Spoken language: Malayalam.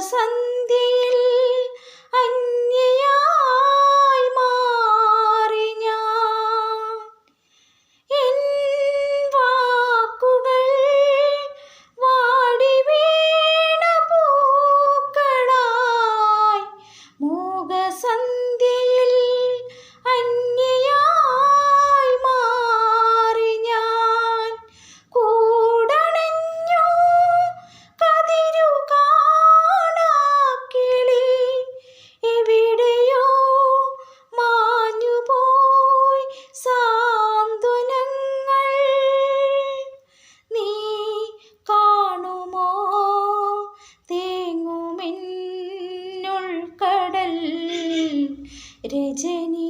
സന്ധ്യയിൽ അന്യയായി മാറി ഞാൻ. വാക്കുകൾ വാടി വീണ പൂക്കളായി മൂകസന്ധ്യ രജനീ